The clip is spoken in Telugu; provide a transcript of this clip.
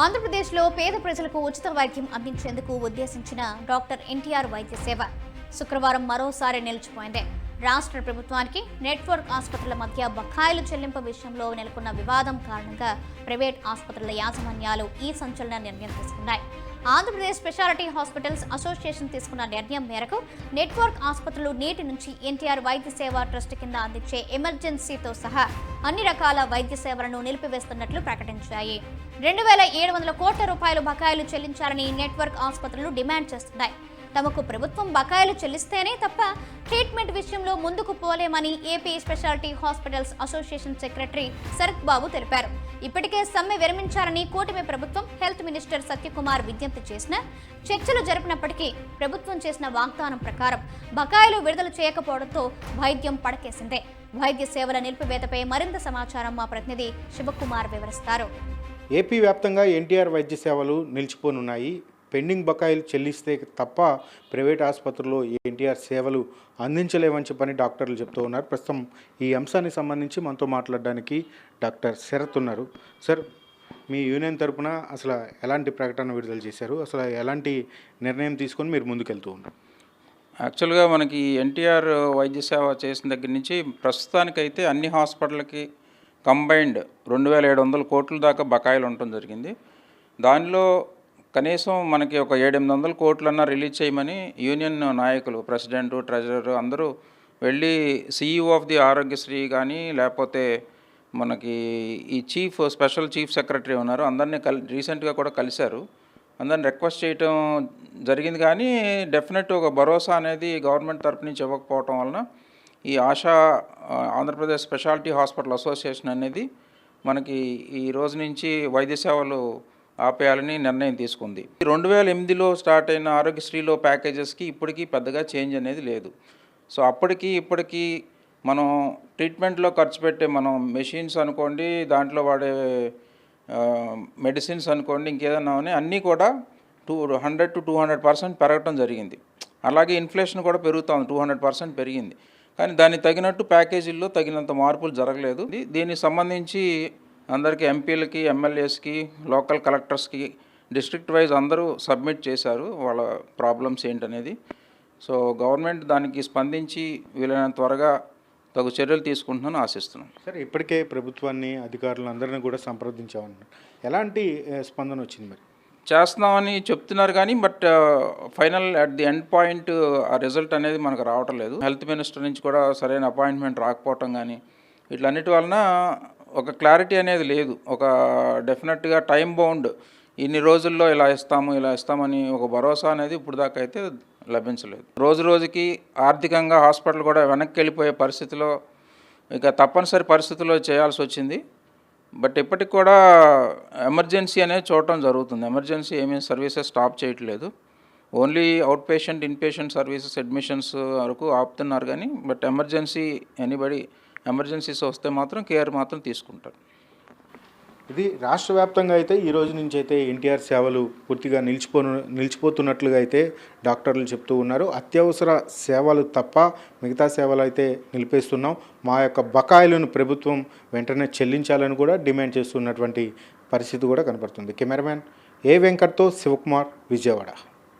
ఆంధ్రప్రదేశ్లో పేద ప్రజలకు ఉచిత వైద్యం అందించేందుకు ఉద్దేశించిన డాక్టర్ ఎన్టీఆర్ వైద్య సేవ శుక్రవారం మరోసారి నిలిచిపోయింది. రాష్ట్ర ప్రభుత్వానికి నెట్వర్క్ ఆసుపత్రుల మధ్య బకాయిలు చెల్లింపు విషయంలో నెలకొన్న వివాదం కారణంగా ప్రైవేట్ ఆసుపత్రుల యాజమాన్యాలు ఈ సంచలన నిర్ణయం తీసుకున్నాయి. ఆంధ్రప్రదేశ్ స్పెషాలిటీ హాస్పిటల్స్ అసోసియేషన్ తీసుకున్న నిర్ణయం మేరకు నెట్వర్క్ ఆసుపత్రులు నేటి నుంచి ఎన్టీఆర్ వైద్య సేవ ట్రస్ట్ కింద అందించే ఎమర్జెన్సీతో సహా అన్ని రకాల వైద్య సేవలను నిలిపివేస్తున్నట్లు ప్రకటించాయి. రెండు వేల ఏడు వందల కోట్ల రూపాయలు బకాయిలు చెల్లించాలని నెట్వర్క్ ఆసుపత్రులు డిమాండ్ చేస్తున్నాయి. తమకు ప్రభుత్వం బకాయిలు చెల్లిస్తేనే తప్ప ట్రీట్మెంట్ విషయంలో ముందుకు పోలేమని AP speciality hospitals association secretary Sharath Babu తెలిపారు. ఇప్పటికే సమ్మె విరమించాలని కూటమి ప్రభుత్వం హెల్త్ మినిస్టర్ సత్యకుమార్ విజ్ఞప్తి చేసిన చర్చలు జరిపినప్పటికీ ప్రభుత్వం చేసిన వాగ్దానం ప్రకారం బకాయిలు విడుదల చేయకపోవడంతో వైద్యం పడకేసిందే. వైద్య సేవల నిలిపివేతపై మరింత సమాచారం మా ప్రతినిధి శివకుమార్ వివరిస్తారు. ఏపీ వ్యాప్తంగా ఎన్టీఆర్ వైద్య సేవలు నిలిచిపోనున్నాయి. పెండింగ్ బకాయిలు చెల్లిస్తే తప్ప ప్రైవేట్ ఆసుపత్రుల్లో ఎన్టీఆర్ సేవలు అందించలేవని చెప్పని డాక్టర్లు చెప్తూ ఉన్నారు. ప్రస్తుతం ఈ అంశానికి సంబంధించి మనతో మాట్లాడడానికి డాక్టర్ శరత్ ఉన్నారు. సార్ మీ యూనియన్ తరపున అసలు ఎలాంటి ప్రకటన విడుదల చేశారు? అసలు ఎలాంటి నిర్ణయం తీసుకొని మీరు ముందుకెళ్తూ ఉన్నారు? యాక్చువల్గా మనకి ఎన్టీఆర్ వైద్య సేవ చేసిన దగ్గర నుంచి ప్రస్తుతానికైతే అన్ని హాస్పిటల్కి కంబైన్డ్ రెండు వేల ఏడు వందల కోట్ల దాకా బకాయిలు ఉండటం జరిగింది. దానిలో కనీసం మనకి ఒక ఏడెనిమిది వందల కోట్లన్నా రిలీజ్ చేయమని యూనియన్ నాయకులు ప్రెసిడెంట్ ట్రెజరర్ అందరూ వెళ్ళి సీఈఓ ఆఫ్ ది ఆరోగ్యశ్రీ కానీ లేకపోతే మనకి ఈ చీఫ్ స్పెషల్ చీఫ్ సెక్రటరీ ఉన్నారు అందరినీ కల్ రీసెంట్గా కూడా కలిశారు. అందరిని రిక్వెస్ట్ చేయటం జరిగింది కానీ డెఫినెట్ ఒక భరోసా అనేది గవర్నమెంట్ తరపు నుంచి ఇవ్వకపోవటం వలన ఈ ASHA Andhra Pradesh speciality hospital association అనేది మనకి ఈ రోజు నుంచి వైద్య సేవలు ఆపేయాలని నిర్ణయం తీసుకుంది. రెండు వేల ఎనిమిదిలో స్టార్ట్ అయిన ఆరోగ్యశ్రీలో ప్యాకేజెస్కి ఇప్పటికీ పెద్దగా చేంజ్ అనేది లేదు. సో అప్పటికి ఇప్పటికీ మనం ట్రీట్మెంట్లో ఖర్చు పెట్టే మనం మెషిన్స్ అనుకోండి దాంట్లో వాడే మెడిసిన్స్ అనుకోండి ఇంకేదన్నా ఉన్నాయి అన్నీ కూడా two hundred to two hundred percent పెరగటం జరిగింది. అలాగే ఇన్ఫ్లేషన్ కూడా పెరుగుతుంది టూ హండ్రెడ్ పర్సెంట్ పెరిగింది. కానీ దానికి తగినట్టు ప్యాకేజీల్లో తగినంత మార్పులు జరగలేదు. దీనికి సంబంధించి అందరికీ ఎంపీలకి ఎమ్మెల్యేస్కి లోకల్ కలెక్టర్స్కి డిస్ట్రిక్ట్ వైజ్ అందరూ సబ్మిట్ చేశారు వాళ్ళ ప్రాబ్లమ్స్ ఏంటనేది. సో గవర్నమెంట్ దానికి స్పందించి వీలైనంత త్వరగా తగు చర్యలు తీసుకుంటుందని ఆశిస్తున్నాం సార్ ఇప్పటికే ప్రభుత్వాన్ని అధికారులందరినీ కూడా సంప్రదించామన్నారు. ఎలాంటి స్పందన వచ్చింది మరి? చేస్తున్నామని చెప్తున్నారు కానీ but final at the end point ఆ రిజల్ట్ అనేది మనకు రావటం లేదు. హెల్త్ మినిస్టర్ నుంచి కూడా సరైన అపాయింట్మెంట్ రాకపోవటం కానీ వీటన్నిటి వలన ఒక క్లారిటీ అనేది లేదు. ఒక డెఫినెట్గా టైం బౌండ్ ఇన్ని రోజుల్లో ఇలా ఇస్తాము ఇలా ఇస్తామని ఒక భరోసా అనేది ఇప్పుడు దాకా అయితే లభించలేదు. రోజు రోజుకి ఆర్థికంగా హాస్పిటల్ కూడా వెనక్కి వెళ్ళిపోయే పరిస్థితిలో ఇక తప్పనిసరి పరిస్థితుల్లో చేయాల్సి వచ్చింది. బట్ ఇప్పటికి కూడా ఎమర్జెన్సీ అనేది చూడటం జరుగుతుంది. ఎమర్జెన్సీ ఏమీ సర్వీసెస్ స్టాప్ చేయట్లేదు. Only out patient in patient services admissions వరకు ఆపుతున్నారు కానీ బట్ ఎమర్జెన్సీ ఎనీబడి ఎమర్జెన్సీస్ వస్తే మాత్రం కేర్ మాత్రం తీసుకుంటారు. ఇది రాష్ట్ర వ్యాప్తంగా అయితే ఈ రోజు నుంచి అయితే ఎన్టీఆర్ సేవలు పూర్తిగా నిలిచిపోను నిలిచిపోతున్నట్లుగా అయితే డాక్టర్లు చెప్తూ ఉన్నారు. అత్యవసర సేవలు తప్ప మిగతా సేవలు అయితే నిలిపేస్తున్నాం. మా యొక్క బకాయిలను ప్రభుత్వం వెంటనే చెల్లించాలని కూడా డిమాండ్ చేస్తున్నటువంటి పరిస్థితి కూడా కనపడుతుంది కెమెరామ్యాన్ ఏ వెంకట్తో శివకుమార్ విజయవాడ.